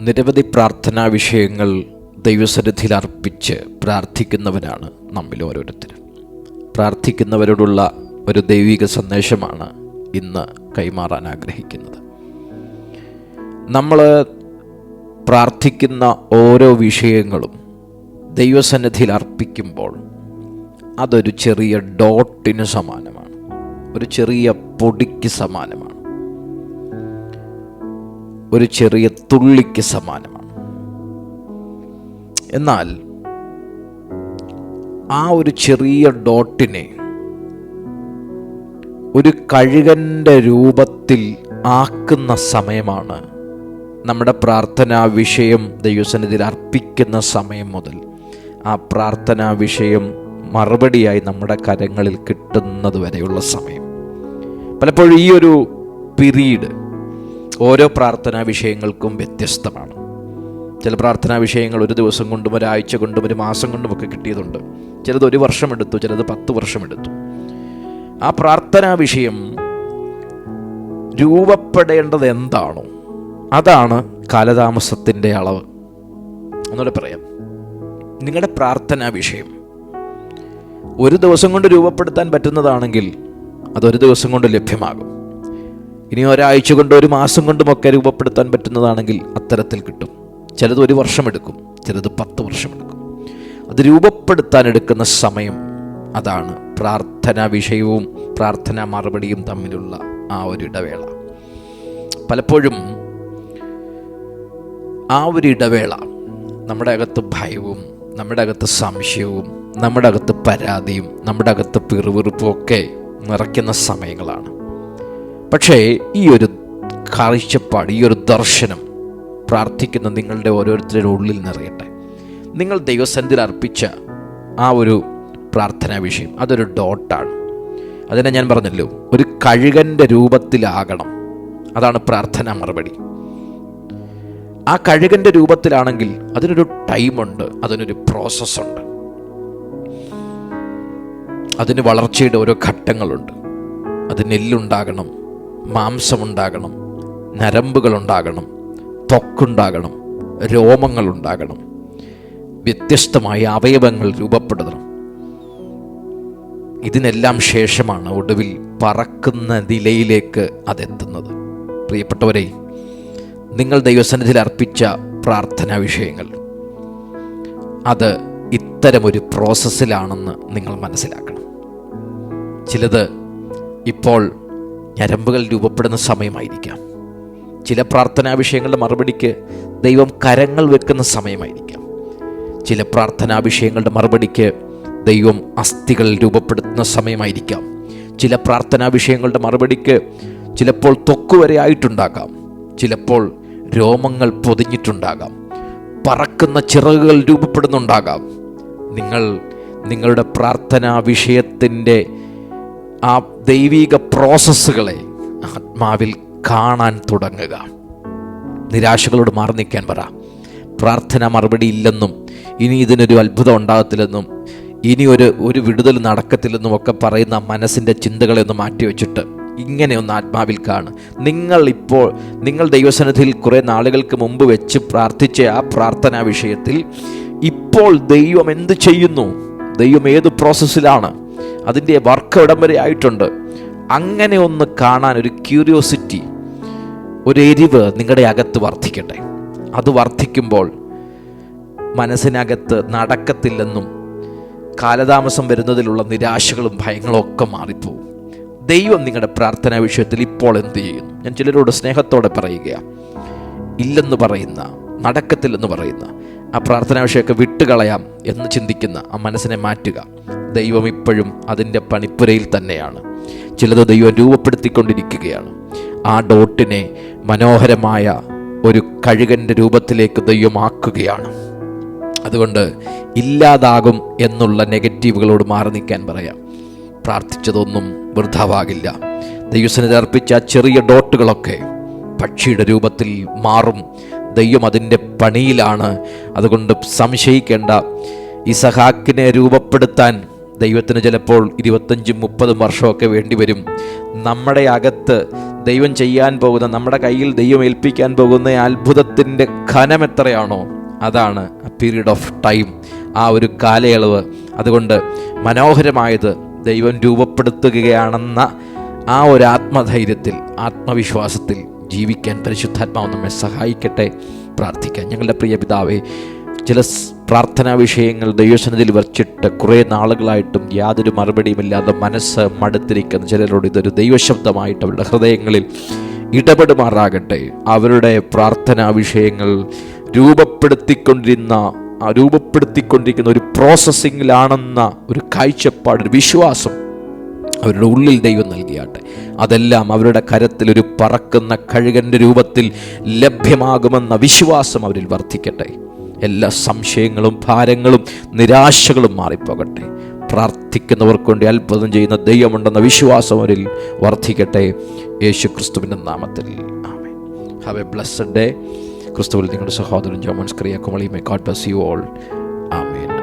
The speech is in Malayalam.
നിരവധി പ്രാർത്ഥനാ വിഷയങ്ങൾ ദൈവസന്നിധിയിൽ അർപ്പിച്ച് പ്രാർത്ഥിക്കുന്നവനാണ് നമ്മിൽ ഓരോരുത്തരും. പ്രാർത്ഥിക്കുന്നവരോടുള്ള ഒരു ദൈവിക സന്ദേശമാണ് ഇന്ന് കൈമാറാൻ ആഗ്രഹിക്കുന്നത്. നമ്മൾ പ്രാർത്ഥിക്കുന്ന ഓരോ വിഷയങ്ങളും ദൈവസന്നിധിയിൽ അർപ്പിക്കുമ്പോൾ അതൊരു ചെറിയ ഡോട്ടിന് സമാനമാണ്. ഒരു ചെറിയ പൊടിക്ക് സമാനമാണ്. ഒരു ചെറിയ തുള്ളിക്ക് സമാനമാണ്. എന്നാൽ ആ ഒരു ചെറിയ ഡോട്ടിനെ ഒരു കഴുകന്റെ രൂപത്തിൽ ആക്കുന്ന സമയമാണ് നമ്മുടെ പ്രാർത്ഥനാ വിഷയം ദൈവസന്നിധിയിൽ അർപ്പിക്കുന്ന സമയം മുതൽ ആ പ്രാർത്ഥനാ വിഷയം മറുപടിയായി നമ്മുടെ കരങ്ങളിൽ കിട്ടുന്നത് വരെയുള്ള സമയം. പലപ്പോഴും ഈ ഒരു പിരീഡ് ഓരോ പ്രാർത്ഥനാ വിഷയങ്ങൾക്കും വ്യത്യസ്തമാണ്. ചില പ്രാർത്ഥനാ വിഷയങ്ങൾ ഒരു ദിവസം കൊണ്ടും ഒരാഴ്ച കൊണ്ടും ഒരു മാസം കൊണ്ടും ഒക്കെ കിട്ടിയതുണ്ട്. ചിലത് ഒരു വർഷമെടുത്തു ചിലത് പത്ത് വർഷമെടുത്തു. ആ പ്രാർത്ഥനാ വിഷയം രൂപപ്പെടേണ്ടത് എന്താണോ അതാണ് കാലതാമസത്തിന്റെ അളവ്. ഒന്നുകൂടെ പറയാം. നിങ്ങളുടെ പ്രാർത്ഥനാ വിഷയം ഒരു ദിവസം കൊണ്ട് രൂപപ്പെടുത്താൻ പറ്റുന്നതാണെങ്കിൽ അതൊരു ദിവസം കൊണ്ട് ലഭ്യമാകും. ഇനി ഒരാഴ്ച കൊണ്ട് ഒരു മാസം കൊണ്ടുമൊക്കെ രൂപപ്പെടുത്താൻ പറ്റുന്നതാണെങ്കിൽ അത്തരത്തിൽ കിട്ടും. ചിലത് ഒരു വർഷം എടുക്കും ചിലത് പത്ത് വർഷം എടുക്കും. അത് രൂപപ്പെടുത്താൻ എടുക്കുന്ന സമയം അതാണ്. പ്രാർത്ഥനാ വിഷയവും പ്രാർത്ഥനാ മറുപടിയും തമ്മിലുള്ള ആ ഒരു ഇടവേള. പലപ്പോഴും ആ ഒരു ഇടവേള നമ്മുടെ അകത്ത് ഭയവും നമ്മുടെ അകത്ത് സംശയവും നമ്മുടെ അകത്ത് പരാതിയും നമ്മുടെ അകത്ത് പിറുവിറുപ്പും ഒക്കെ നിറയ്ക്കുന്ന സമയങ്ങളാണ്. പക്ഷേ ഈ ഒരു കാഴ്ചപ്പാട് ഈ ഒരു ദർശനം പ്രാർത്ഥിക്കുന്ന നിങ്ങളുടെ ഓരോരുത്തരുടെ ഉള്ളിൽ നിറയട്ടെ. നിങ്ങൾ ദൈവസന്ധിയിൽ അർപ്പിച്ച ആ ഒരു പ്രാർത്ഥനാ വിഷയം അതൊരു ഡോട്ടാണ്. അതിനെ ഞാൻ പറഞ്ഞല്ലോ ഒരു കഴുകന്റെ രൂപത്തിലാകണം. അതാണ് പ്രാർത്ഥനാ മറുപടി. ആ കഴുകന്റെ രൂപത്തിലാണെങ്കിൽ അതിനൊരു ടൈമുണ്ട് അതിനൊരു പ്രോസസ്സുണ്ട്. അതിന് വളർച്ചയുടെ ഓരോ ഘട്ടങ്ങളുണ്ട്. അത് നെല്ലുണ്ടാകണം മാംസമുണ്ടാകണം നരമ്പുകളുണ്ടാകണം ത്വക്കുണ്ടാകണം രോമങ്ങളുണ്ടാകണം. വ്യത്യസ്തമായ അവയവങ്ങൾ രൂപപ്പെടണം ഇതിനെല്ലാം ശേഷമാണ് ഒടുവിൽ പറക്കുന്ന നിലയിലേക്ക് അതെത്തുന്നത്. പ്രിയപ്പെട്ടവരെ നിങ്ങൾ ദൈവസന്നിധിയിൽ അർപ്പിച്ച പ്രാർത്ഥനാ വിഷയങ്ങൾ അത് ഇത്തരമൊരു പ്രോസസ്സിലാണെന്ന് നിങ്ങൾ മനസ്സിലാക്കണം. ചിലത് ഇപ്പോൾ ഞരമ്പുകൾ രൂപപ്പെടുന്ന സമയമായിരിക്കാം. ചില പ്രാർത്ഥനാ വിഷയങ്ങളുടെ മറുപടിക്ക് ദൈവം കരങ്ങൾ വെക്കുന്ന സമയമായിരിക്കാം. ചില പ്രാർത്ഥനാ വിഷയങ്ങളുടെ മറുപടിക്ക് ദൈവം അസ്ഥികൾ രൂപപ്പെടുത്തുന്ന സമയമായിരിക്കാം. ചില പ്രാർത്ഥനാ വിഷയങ്ങളുടെ മറുപടിക്ക് ചിലപ്പോൾ തൊക്കുവരെ വരെ ആയിട്ടുണ്ടാകാം. ചിലപ്പോൾ രോമങ്ങൾ പൊതിഞ്ഞിട്ടുണ്ടാകാം. പറക്കുന്ന ചിറകുകൾ രൂപപ്പെടുന്നുണ്ടാകാം. നിങ്ങൾ നിങ്ങളുടെ പ്രാർത്ഥനാ വിഷയത്തിന്റെ ആ ദൈവിക പ്രോസസ്സുകളെ ആത്മാവിൽ കാണാൻ തുടങ്ങുക. നിരാശകളോട് മാറി നിൽക്കാൻ പറ. പ്രാർത്ഥന മറുപടി ഇല്ലെന്നും ഇനി ഇതിനൊരു അത്ഭുതം ഉണ്ടാകത്തില്ലെന്നും ഇനി ഒരു ഒരു വിടുതൽ നടക്കത്തില്ലെന്നും ഒക്കെ പറയുന്ന മനസ്സിന്റെ ചിന്തകളെ ഒന്ന് മാറ്റിവെച്ചിട്ട് ഇങ്ങനെ ഒന്ന് ആത്മാവിൽ കാണും നിങ്ങൾ ഇപ്പോൾ നിങ്ങൾ ദൈവസന്നിധിയിൽ കുറേ നാളുകൾക്ക് മുമ്പ് വെച്ച് പ്രാർത്ഥിച്ച ആ പ്രാർത്ഥനാ വിഷയത്തിൽ ഇപ്പോൾ ദൈവം എന്ത് ചെയ്യുന്നു? ദൈവം ഏത് പ്രോസസ്സിലാണ് അതിന്റെ വർക്ക് ഇടം വരെ ആയിട്ടുണ്ട്. അങ്ങനെ ഒന്ന് കാണാൻ ഒരു ക്യൂരിയോസിറ്റി ഒരു എരിവ് നിങ്ങളുടെ അകത്ത് വർദ്ധിക്കട്ടെ. അത് വർദ്ധിക്കുമ്പോൾ മനസ്സിനകത്ത് നടക്കത്തില്ലെന്നും കാലതാമസം വരുന്നതിലുള്ള നിരാശകളും ഭയങ്ങളും ഒക്കെ മാറിപ്പോവും. ദൈവം നിങ്ങളുടെ പ്രാർത്ഥനാ വിഷയത്തിൽ ഇപ്പോൾ എന്ത് ചെയ്യുന്നു? ഞാൻ ചിലരോട് സ്നേഹത്തോടെ പറയുകയാണ്. ഇല്ലെന്ന് പറയുന്ന നടക്കത്തില്ലെന്ന് പറയുന്ന ആ പ്രാർത്ഥനാ വിഷയമൊക്കെ വിട്ടുകളയാം എന്ന് ചിന്തിക്കുന്ന ആ മനസ്സിനെ മാറ്റുക. ദൈവം ഇപ്പോഴും അതിന്റെ പണിപ്പുരയിൽ തന്നെയാണ്. ചിലത് ദൈവം രൂപപ്പെടുത്തിക്കൊണ്ടിരിക്കുകയാണ്. ആ ഡോട്ടിനെ മനോഹരമായ ഒരു കഴുകന്റെ രൂപത്തിലേക്ക് ദൈവമാക്കുകയാണ്. അതുകൊണ്ട് ഇല്ലാതാകും എന്നുള്ള നെഗറ്റീവുകളോട് മാറി നിൽക്കാൻ പറയാം. പ്രാർത്ഥിച്ചതൊന്നും വൃഥാവാകില്ല. ദൈവസന്നിധി അർപ്പിച്ച ചെറിയ ഡോട്ടുകളൊക്കെ പക്ഷിയുടെ രൂപത്തിൽ മാറും. ദൈവം അതിന്റെ പണിയിലാണ്. അതുകൊണ്ട് സംശയിക്കേണ്ട. ഈ സഹാക്കിനെ രൂപപ്പെടുത്താൻ ദൈവത്തിന് ചിലപ്പോൾ ഇരുപത്തഞ്ചും മുപ്പതും വർഷമൊക്കെ വേണ്ടിവരും. നമ്മുടെ അകത്ത് ദൈവം ചെയ്യാൻ പോകുന്ന നമ്മുടെ കയ്യിൽ ദൈവം ഏൽപ്പിക്കാൻ പോകുന്ന അത്ഭുതത്തിന്റെ ഖനം എത്രയാണോ അതാണ് പീരീഡ് ഓഫ് ടൈം ആ ഒരു കാലയളവ്. അതുകൊണ്ട് മനോഹരമായത് ദൈവം രൂപപ്പെടുത്തുകയാണെന്ന ആ ഒരു ആത്മധൈര്യത്തിൽ ആത്മവിശ്വാസത്തിൽ. ജീവിക്കാൻ പരിശുദ്ധാത്മാവ് നമ്മെ സഹായിക്കട്ടെ. പ്രാർത്ഥിക്കാം. ഞങ്ങളുടെ പ്രിയ പിതാവേ ചില പ്രാർത്ഥനാ വിഷയങ്ങൾ ദൈവസനത്തിൽ വച്ചിട്ട് കുറേ നാളുകളായിട്ടും യാതൊരു മറുപടിയുമില്ലാതെ മനസ്സ് മടുത്തിരിക്കുന്ന ചിലരോട് ഇതൊരു ദൈവശബ്ദമായിട്ട് അവരുടെ ഹൃദയങ്ങളിൽ ഇടപെടുമാറാകട്ടെ. അവരുടെ പ്രാർത്ഥനാ വിഷയങ്ങൾ രൂപപ്പെടുത്തിക്കൊണ്ടിരുന്ന രൂപപ്പെടുത്തിക്കൊണ്ടിരിക്കുന്ന ഒരു പ്രോസസ്സിങ്ങിലാണെന്ന ഒരു കാഴ്ചപ്പാട് ഒരു വിശ്വാസം അവരുടെ ഉള്ളിൽ ദൈവം നൽകിയാട്ടെ. അതെല്ലാം അവരുടെ കരത്തിൽ ഒരു പറക്കുന്ന കഴുകന്റെ രൂപത്തിൽ ലഭ്യമാകുമെന്ന വിശ്വാസം അവരിൽ വർദ്ധിക്കട്ടെ. എല്ലാ സംശയങ്ങളും ഭാരങ്ങളും നിരാശകളും മാറിപ്പോകട്ടെ. പ്രാർത്ഥിക്കുന്നവർക്ക് വേണ്ടി അത്ഭുതം ചെയ്യുന്ന ദൈവമുണ്ടെന്ന വിശ്വാസം അവരിൽ വർദ്ധിക്കട്ടെ. യേശു ക്രിസ്തുവിന്റെ നാമത്തിൽ. ആമേ ഹാവ് എ ബ്ലസ്സഡ് ഡേ ക്രിസ്തുവിൽ നിങ്ങളുടെ സഹോദരൻ ജോമൻസ് ക്രിയ Kumily may God bless you all amen.